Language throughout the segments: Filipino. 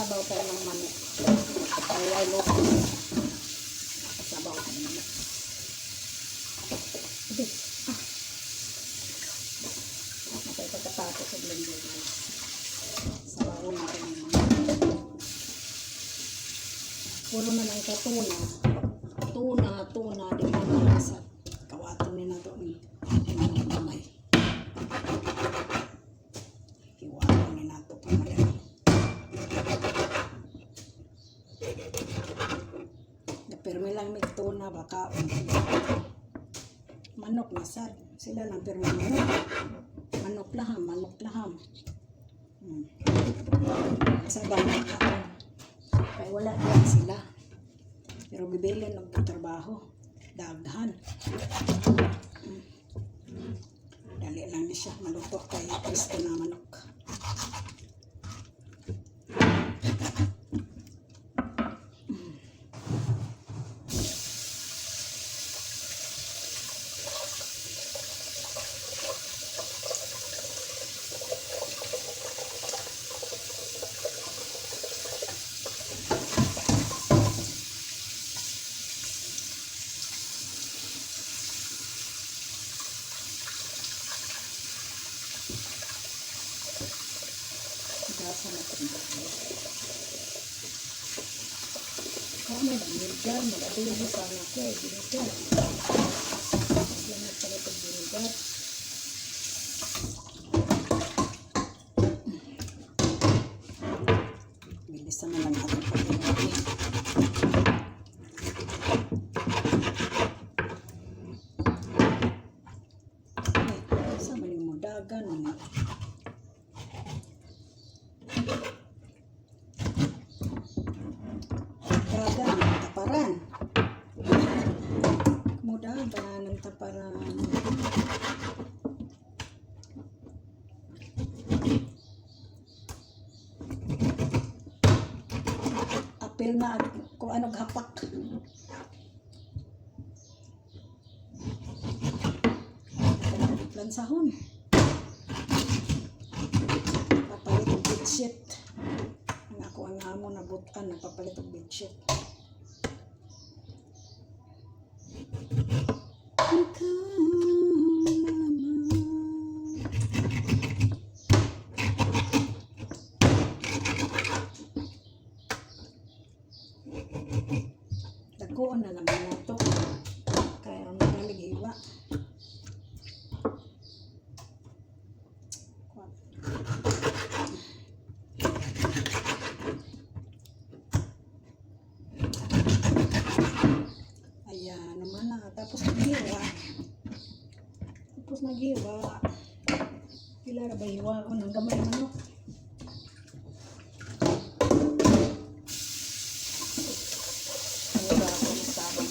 Sabaw tayo ng manok. Ay, ay, loko. Sabaw tayo ng manok. Hindi. Ah. Okay, pagkatapos sa blender guys. Sabaw natin ng manok. Puro na lang ito. Tuna, tuna. Di ba na sa kawato ni na to ni. Ang kamay. Hiwago ni na to kamay. Permi lang may tuna baka manok na sad. Sila lang permi manok. Manok laham, manok laham. Hmm. Sa banat ako. Kaya wala yan sila. Pero bibili ng trabaho. Daghan. Hmm. Dali lang ni siya maluto kay Kristo na manok. Gasa na ito. Kami na nilgar, mag-adulo sana ko eh, binigyan. Yan na pala ito binigyan. Bilisan na lang natin pag Ay, sa maling mo dagan naman. Daga ng taparan. Mudahan ba ng taparan? Apil na kung anong hapak. Lansahon. Papalit ng bedsheet. Ang ako ang amo na butan, nagpapalit ng bedsheet. Ikaw naman. Dagoon na lang na to. Kaya magaling iwa. Ayan, naman na. Tapos naghiwa. Tapos naghiwa. Pila ra ba hiwa ko ng gamay manok? Wala ako ng sabang.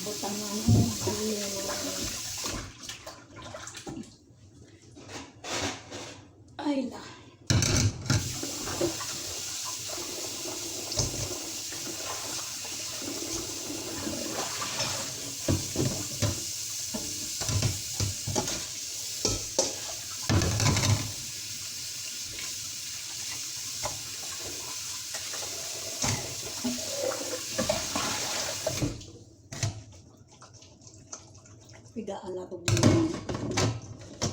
Butang na ano. Ay la. Pigaan na ito.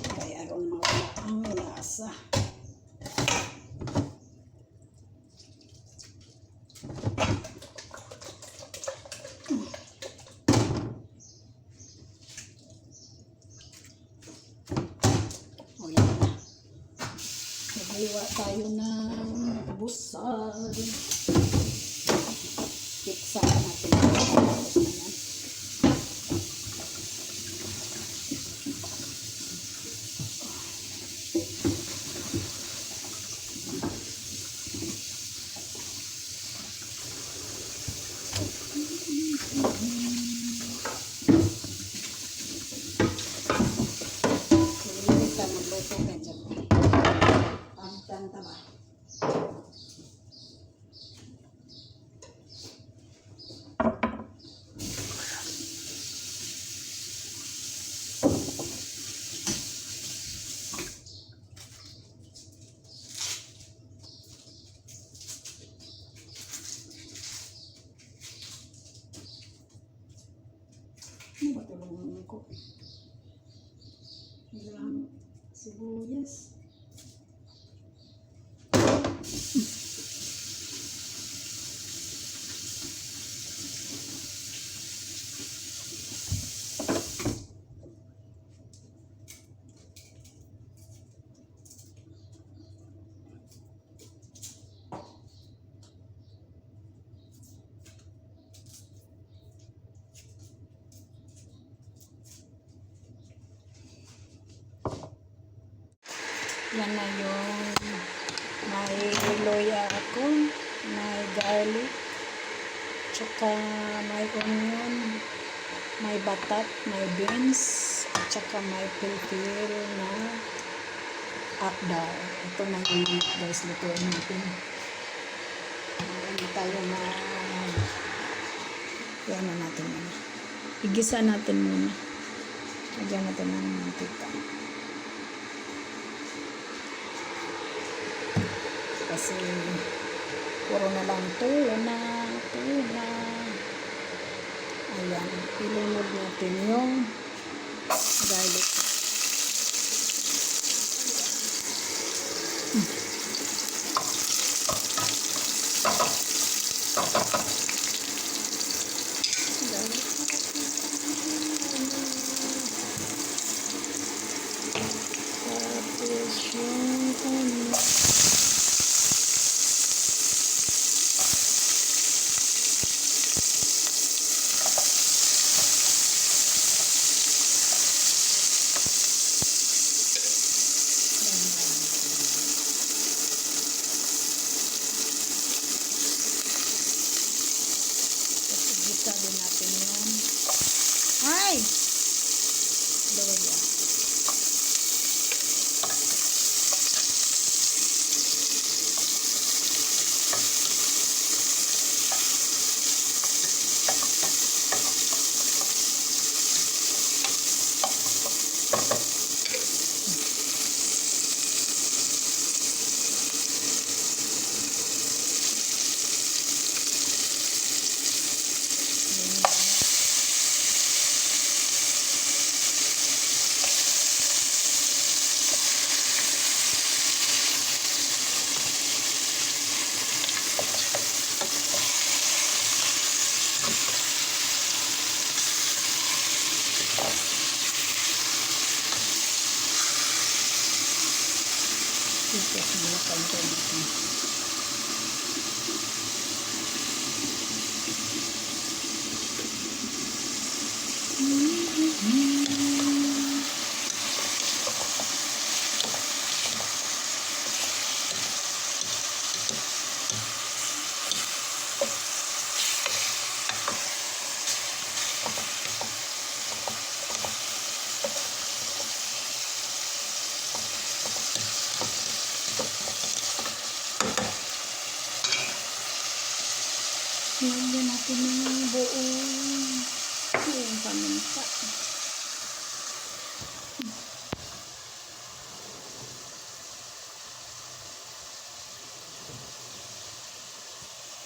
Kaya aron mawala ang lasa. O yan na. Naghiwa tayo ng busal. Tulong ko. Ilang sibuyas. Yan na yung may iloya ako, may garlic, tsaka may onion, may batat, may beans, at tsaka may pilpil na akdar. Ito na yung guys, lutuin natin. Hindi tayo na yan na natin. Igisa natin muna. Lagyan natin ng mantika. Kasi puro na lang tuna, tuna. Ayan, ilunod natin yung garlic.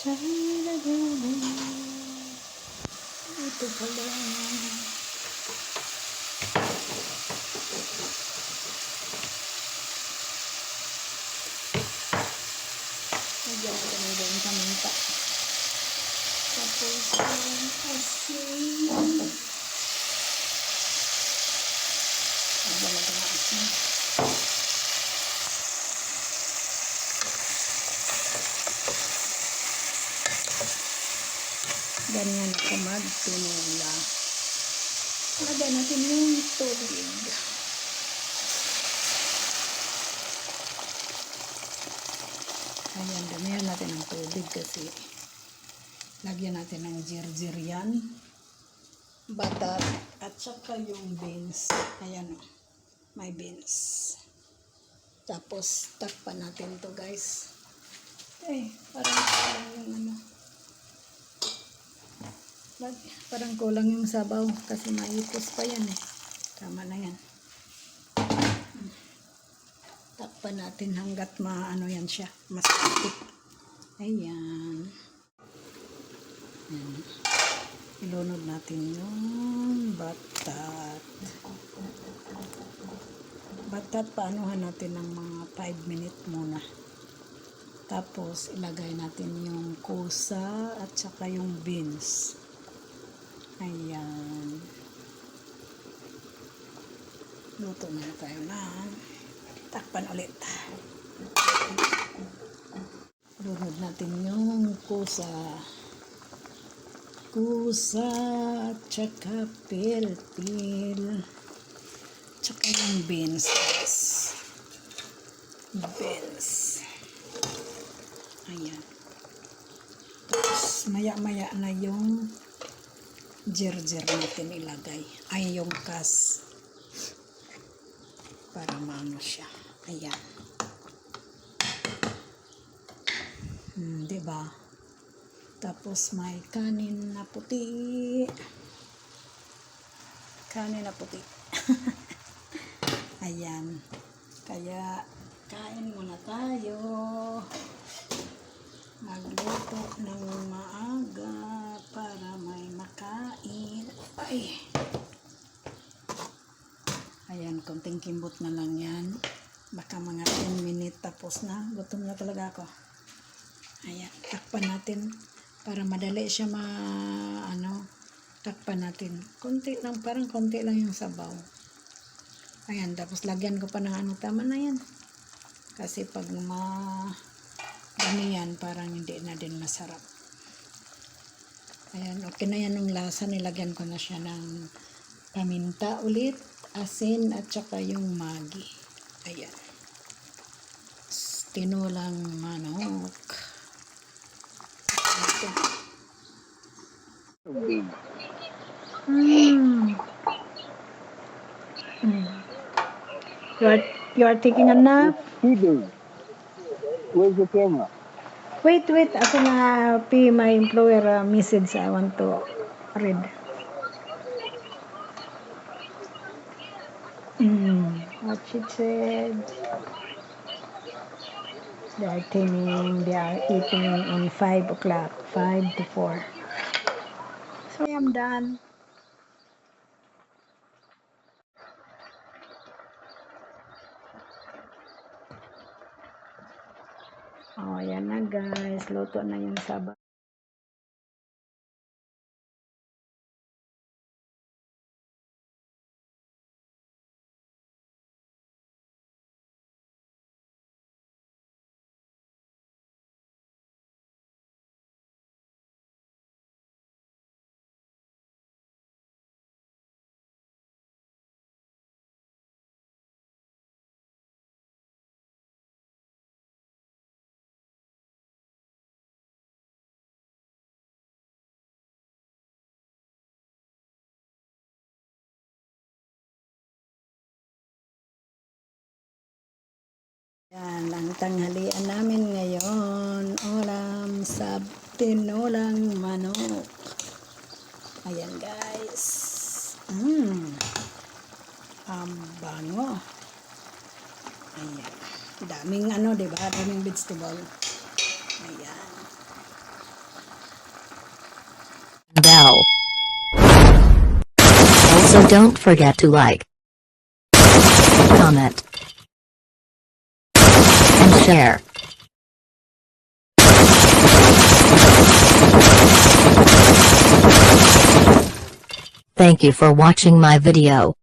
Ito pala. Lagyan natin ng buong paminta. Tapos yung asin. Lagyan natin ng asin. Ganyan ako magtinula. Lagyan natin yung tubig. Ayan, damihan natin ng tubig kasi lagyan natin ng jirjir yan. Batat at saka yung beans. Ayan o, may beans. Tapos takpan natin to guys. Eh, parang kulang yung ano. Lag- Parang kulang yung sabaw kasi maipos pa yan eh. Tama na yan. Takpan natin hanggat maano yan siya. Mas tipid. Ayan. Ayan. Ilunod natin yung batat. Batat, paanuhan natin ng mga 5 minute muna. Tapos, ilagay natin yung kusa at saka yung beans. Ayan. Luto na tayo na. Takpan ulit. Lunod natin yung kusa. Kusa at saka pilpil. Tsaka yung beans. Beans. Ayan. Tapos maya-maya na yung jerjer natin ilagay. Ay, yung kas. Para maano siya. Ayan. Hmm, ba? Tapos may kanin na puti. Kanin na puti. Ayan. Kaya, kain muna tayo. Magluto ng maaga para may makain. Ay! Ayan, konting kimbot na lang yan. Baka mga 10 minute tapos na. Gutom na talaga ako. Ayan, takpan natin para madali siya ma ano takpan natin. Konti lang, parang konti lang yung sabaw. Ayan, tapos lagyan ko pa ng ano, tama na yan. Kasi pag ma ano yan, parang hindi na din masarap. Ayan, okay na yan yung lasa. Nilagyan ko na siya ng paminta ulit, asin, at saka yung magi. Ayan. Tinulang manok. Ito. Mm. Mm. You are, you are taking a nap? Where's the camera? Wait, wait. Ako na pay my employer uh, message I want to read. Mm, what she said. They are timing, they are eating on 5 o'clock, 5 to 4. So I am done. Oh, ayan na guys. Luto na yung saba. Yan ang tanghalian namin ngayon. Ulam sa tinulang manok. Ayan guys. Mmm. Ang bango. Ayan. Daming ano, di ba? Daming vegetable. Ayan. bell. Also don't forget to like, comment, share. Thank you for watching my video.